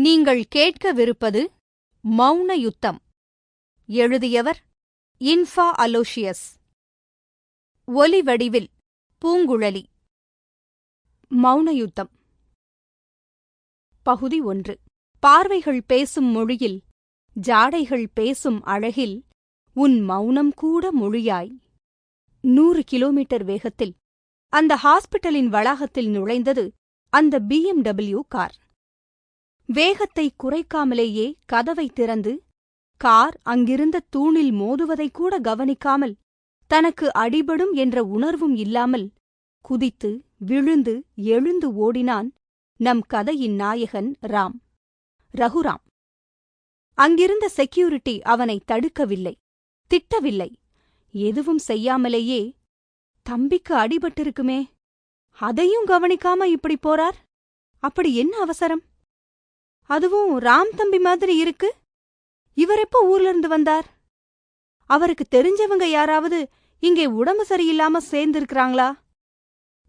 நீங்கள் கேட்கவிருப்பது மௌன யுத்தம் எழுதியவர் இன்ஃபா அலோஷியஸ். ஒலி வடிவில் பூங்குழலி. மௌன யுத்தம் பகுதி ஒன்று. பார்வைகள் பேசும் மொழியில் ஜாடைகள் பேசும் அழகில் உன் மௌனம் கூட மொழியாய். நூறு கிலோமீட்டர் வேகத்தில். அந்த ஹாஸ்பிட்டலின் வளாகத்தில் நுழைந்தது அந்த பிஎம்டபிள்யூ கார். வேகத்தை குறைக்காமலேயே கதவை திறந்து கார் அங்கிருந்த தூணில் மோதுவதைக் கூட கவனிக்காமல் தனக்கு அடிபடும் என்ற உணர்வும் இல்லாமல் குதித்து விழுந்து எழுந்து ஓடினான் நம் கதையின் நாயகன் ராம். ரகுராம் அங்கிருந்த செக்யூரிட்டி அவனை தடுக்கவில்லை திட்டவில்லை. எதுவும் செய்யாமலேயே தம்பிக்கு அடிபட்டிருக்குமே அதையும் கவனிக்காம இப்படி போறார்? அப்படி என்ன அவசரம்? அதுவும் ராம் தம்பி மாதிரி இருக்கு? இவர் எப்போ ஊர்ல இருந்து வந்தார்? அவருக்கு தெரிஞ்சவங்க யாராவது இங்கே உடம்பு சரியில்லாம சேர்ந்திருக்கிறாங்களா?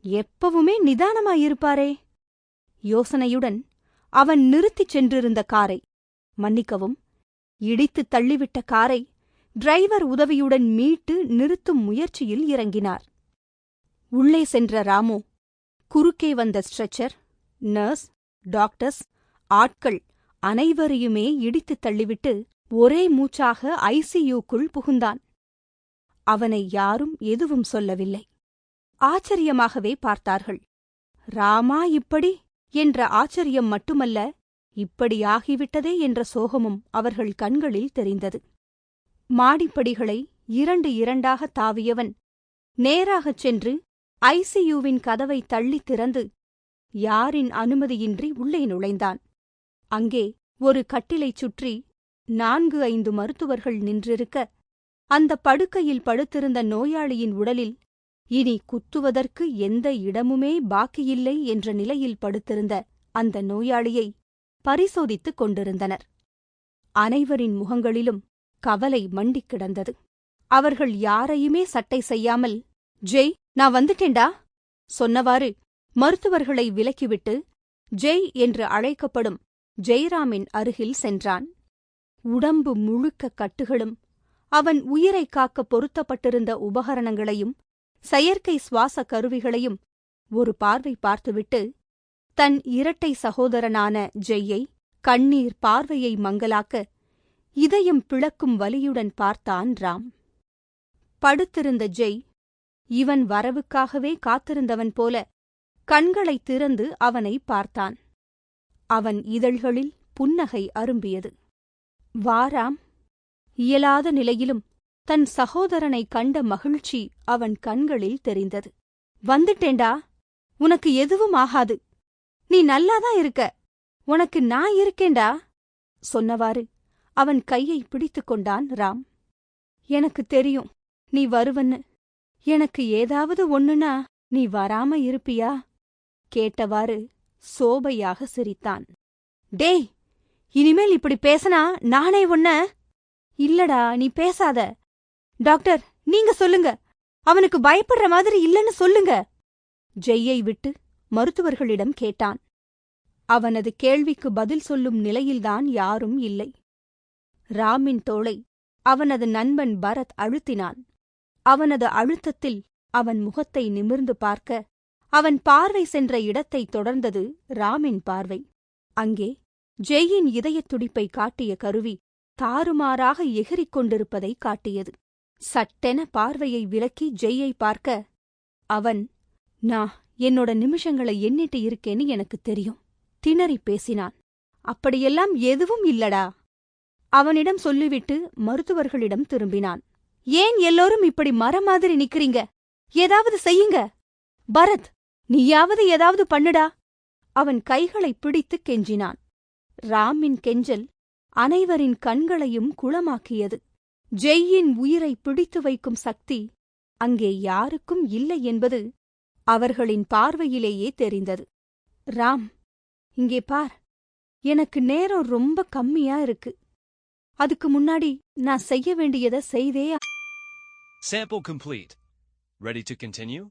எப்பவுமே நிதானமா இருப்பாரே. யோசனையுடன் அவன் நிறுத்திச் சென்றிருந்த காரை மன்னிக்கவும் இடித்துத் தள்ளிவிட்ட காரை டிரைவர் உதவியுடன் மீட்டு நிறுத்தும் முயற்சியில் இறங்கினார். உள்ளே சென்ற ராமு குறுக்கே வந்த ஸ்ட்ரெச்சர் நர்ஸ் டாக்டர்ஸ் ஆட்கள் அனைவரையுமே இடித்துத் தள்ளிவிட்டு ஒரே மூச்சாக ஐசியூக்குள் புகுந்தான். அவனை யாரும் எதுவும் சொல்லவில்லை. ஆச்சரியமாகவே பார்த்தார்கள். ராமா இப்படி? என்ற ஆச்சரியம் மட்டுமல்ல இப்படியாகிவிட்டதே என்ற சோகமும் அவர்கள் கண்களில் தெரிந்தது. மாடிப்படிகளை இரண்டு இரண்டாக தாவியவன் நேராகச் சென்று ஐசியூவின் கதவை தள்ளித் திறந்து யாரின் அனுமதியின்றி உள்ளே நுழைந்தான். அங்கே ஒரு கட்டிலைச் சுற்றி நான்கு ஐந்து மருத்துவர்கள் நின்றிருக்க அந்த படுக்கையில் படுத்திருந்த நோயாளியின் உடலில் இனி குத்துவதற்கு எந்த இடமுமே பாக்கியில்லை என்ற நிலையில் படுத்திருந்த அந்த நோயாளியை பரிசோதித்துக் கொண்டிருந்தனர். அனைவரின் முகங்களிலும் கவலை மண்டிக் கிடந்தது. அவர்கள் யாரையுமே சட்டை செய்யாமல் ஜெய் நான் வந்துட்டேன்டா சொன்னவாறு மருத்துவர்களை விலக்கிவிட்டு ஜெய் என்று அழைக்கப்படும் ஜெய்ராமின் அருகில் சென்றான். உடம்பு முழுக்க கட்டுகளும் அவன் உயிரைக் காக்க பொருத்தப்பட்டிருந்த உபகரணங்களையும் செயற்கை சுவாச கருவிகளையும் ஒரு பார்வை பார்த்துவிட்டு தன் இரட்டை சகோதரனான ஜெய்யை கண்ணீர் பார்வையை மங்கலாக்க இதயம் பிளக்கும் வலியுடன் பார்த்தான் ராம். படுத்திருந்த ஜெய் இவன் வரவுக்காகவே காத்திருந்தவன் போல கண்களைத் திறந்து அவனை பார்த்தான். அவன் இதழ்களில் புன்னகை அரும்பியது. வாராம். இயலாத நிலையிலும் தன் சகோதரனை கண்ட மகிழ்ச்சி அவன் கண்களில் தெரிந்தது. வந்துட்டேண்டா உனக்கு எதுவும் ஆகாது. நீ நல்லாதான் இருக்க. உனக்கு நான் இருக்கேண்டா சொன்னவாறு அவன் கையை பிடித்துக் கொண்டான் ராம். எனக்கு தெரியும். நீ வருவன்னு. எனக்கு ஏதாவது ஒண்ணுனா நீ வராம இருப்பியா? கேட்டவாறு சோபையாக சிரித்தான். டேய் இனிமேல் இப்படி பேசனா நானே உன்ன இல்லடா நீ பேசாத. டாக்டர் நீங்க சொல்லுங்க. அவனுக்கு பயப்படுற மாதிரி இல்லன்னு சொல்லுங்க ஜெய்யை விட்டு மருத்துவர்களிடம் கேட்டான். அவனது கேள்விக்கு பதில் சொல்லும் நிலையில்தான் யாரும் இல்லை. ராமின் தோளை அவனது நண்பன் பரத் அழுத்தினான். அவனது அழுத்தத்தில் அவன் முகத்தை நிமிர்ந்து பார்க்க அவன் பார்வை சென்ற இடத்தைத் தொடர்ந்தது ராமின் பார்வை. அங்கே ஜெய்யின் இதயத் துடிப்பை காட்டிய கருவி தாறுமாறாக எகிறிக் கொண்டிருப்பதைக் காட்டியது. சட்டென பார்வையை விலக்கி ஜெய்யை பார்க்க அவன் நா என்னோட நிமிஷங்களை எண்ணிட்டு இருக்கேன்னு எனக்குத் தெரியும் திணறிப் பேசினான். அப்படியெல்லாம் எதுவும் இல்லடா அவனிடம் சொல்லிவிட்டு மருத்துவர்களிடம் திரும்பினான். ஏன் எல்லோரும் இப்படி மரம் மாதிரி நிக்கிறீங்க? ஏதாவது செய்யுங்க. பரத் நீயாவது ஏதாவது பண்ணுடா. அவன் கைகளைப் பிடித்துக் கெஞ்சினான். ராமின் கெஞ்சல் அனைவரின் கண்களையும் குளமாக்கியது. ஜெய்யின் உயிரை பிடித்து வைக்கும் சக்தி அங்கே யாருக்கும் இல்லை என்பது அவர்களின் பார்வையிலேயே தெரிந்தது. ராம் இங்கே பார். எனக்கு நேரம் ரொம்ப கம்மியா இருக்கு. அதுக்கு முன்னாடி நான் செய்ய வேண்டியதை செய்தே Sample complete. Ready to continue?